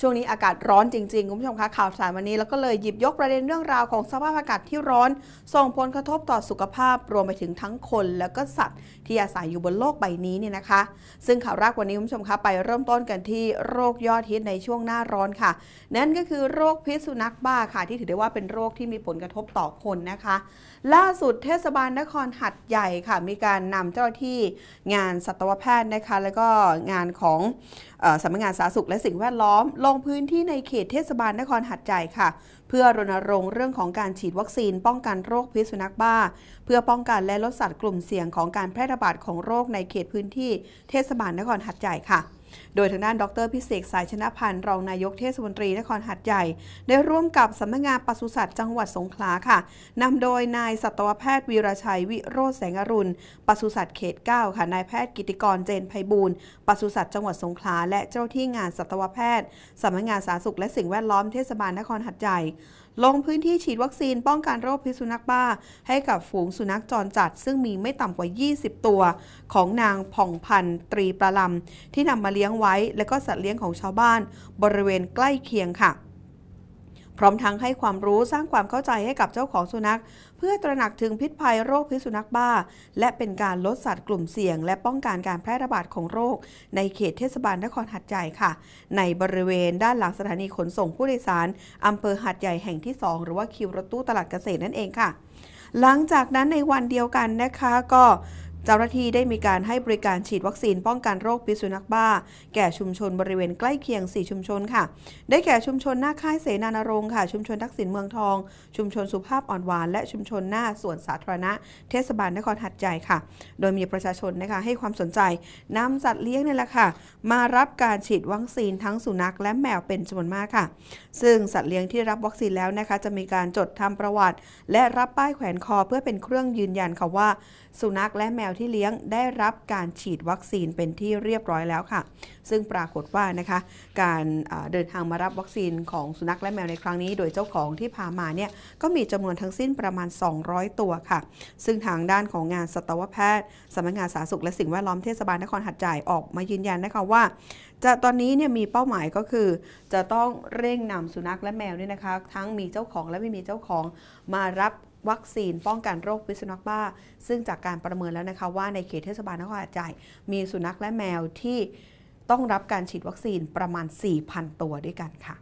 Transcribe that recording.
ช่วงนี้อากาศร้อนจริงๆ คุณผู้ชมคะข่าวสารวันนี้ แล้วก็เลยหยิบยกประเด็นเรื่องราวของสภาพอากาศที่ร้อน ส่งผลกระทบต่อสุขภาพรวมไปถึงทั้งคน แล้วก็สัตว์ที่อาศัยอยู่บนโลกใบนี้เนี่ยนะคะ ซึ่งข่าวแรกวันนี้คุณผู้ชมคะไปเริ่มต้นกันที่โรคยอดฮิตในช่วงหน้าร้อนค่ะ นั่นก็คือโรคพิษสุนัขบ้าค่ะ ที่ถือได้ว่าเป็นโรคที่มีผลกระทบต่อคนนะคะ ล่าสุดเทศบาลนครหัดใหญ่ค่ะ มีการนำเจ้าหน้าที่งานสัตวแพทย์นะคะ แล้วก็งานของ สำนักงานสาธารณสุขและสิ่งแวดล้อม ลงพื้นที่ในเขตเทศบาลนครหัดใหญ่ค่ะ เพื่อรณรงค์เรื่องของการฉีดวัคซีน ป้องกันโรคพิษสุนัขบ้า เพื่อป้องกันและลดสัตว์กลุ่มเสี่ยงของการแพร่ระบาดของโรคในเขตพื้นที่เทศบาลนครหัดใหญ่ค่ะ โดยทางด้านดรพิเศษสายชนะพันธ์รองนายกเทศมนตรีนครหัดใหญ่ ได้ร่วมกับสำนักงานปศุสัตว์จังหวัดสงขลาค่ะนำโดยนายสัตวแพทย์วีรชัยวิโรจน์แสงอรุณปศุสัตว์เขต 9 ค่ะนายแพทย์กิติกรเจนไพบูลปศุสัตว์จังหวัดสงขลาและเจ้าที่งานสัตวแพทย์สำนักงานสาธารณสุขและสิ่งแวดล้อมเทศบาลนครหัดใหญ่ลงพื้นที่ฉีดวัคซีนป้องกันโรคพิษสุนัขบ้า ให้กับฝูงสุนัขจรจัด ซึ่งมีไม่ต่ำกว่า 20 ตัว ของนางผ่องพันธ์ตรีประลำที่นำมาเลี้ยงไว้ และก็สัตว์เลี้ยงของชาวบ้าน บริเวณใกล้เคียงค่ะ พร้อมทั้งให้ความรู้สร้างความเข้าใจให้กับเจ้าของสุนัข เพื่อตระหนักถึงพิษภัยโรคพิษสุนัขบ้า และเป็นการลดสัตว์กลุ่มเสี่ยง และป้องกันการแพร่ระบาดของโรค ในเขตเทศบาลนครหัดใหญ่ค่ะ ในบริเวณด้านหลังสถานีขนส่งผู้โดยสารอำเภอหัดใหญ่แห่งที่ 2 หรือว่าคิวรถตู้ตลาดเกษตรนั่นเองค่ะ หลังจากนั้นในวันเดียวกันนะคะก็ เจ้าหน้าที่ได้มีการให้บริการฉีดวัคซีนป้องกันโรคพิษสุนัขบ้า แก่ชุมชนบริเวณใกล้เคียง 4 ชุมชนค่ะ ได้แก่ชุมชนหน้าค่ายเสนานรงค์ค่ะ ชุมชนทักษิณเมืองทอง ชุมชนสุภาพอ่อนหวาน และชุมชนหน้าสวนสาธารณะ เทศบาลนครหัดใหญ่ค่ะ โดยมีประชาชนนะคะให้ความสนใจนำสัตว์เลี้ยงนี่แหละค่ะ มารับการฉีดวัคซีนทั้งสุนัขและแมวเป็นจำนวนมากค่ะ ซึ่งสัตว์เลี้ยงที่รับวัคซีนแล้วนะคะ จะมีการจดทำประวัติ และรับป้ายแขวนคอเพื่อเป็นเครื่องยืนยันค่ะว่า สุนัขและแมวที่เลี้ยงได้รับการฉีดวัคซีนเป็นที่เรียบร้อยแล้วค่ะ ซึ่งปรากฏว่านะคะ การเดินทางมารับวัคซีนของสุนัขและแมวในครั้งนี้ โดยเจ้าของที่พามาเนี่ยก็มีจำนวนทั้งสิ้นประมาณ 200 ตัวค่ะ ซึ่งทางด้านของงานสัตวแพทย์สำนักงานสาธารณสุขและสิ่งแวดล้อมเทศบาลนครหัดใหญ่ออกมายืนยันนะคะว่าจะตอนนี้เนี่ยมีเป้าหมายก็คือ จะต้องเร่งนำสุนัขและแมวเนี่ยนะคะ ทั้งมีเจ้าของและไม่มีเจ้าของมารับ วัคซีนป้องกันโรคพิษสุนัขบ้า ซึ่งจากการประเมินแล้วนะคะว่าในเขตเทศบาลนครหาดใหญ่มีสุนัขและแมวที่ต้องรับการฉีดวัคซีนประมาณ 4,000 ตัวด้วยกันค่ะ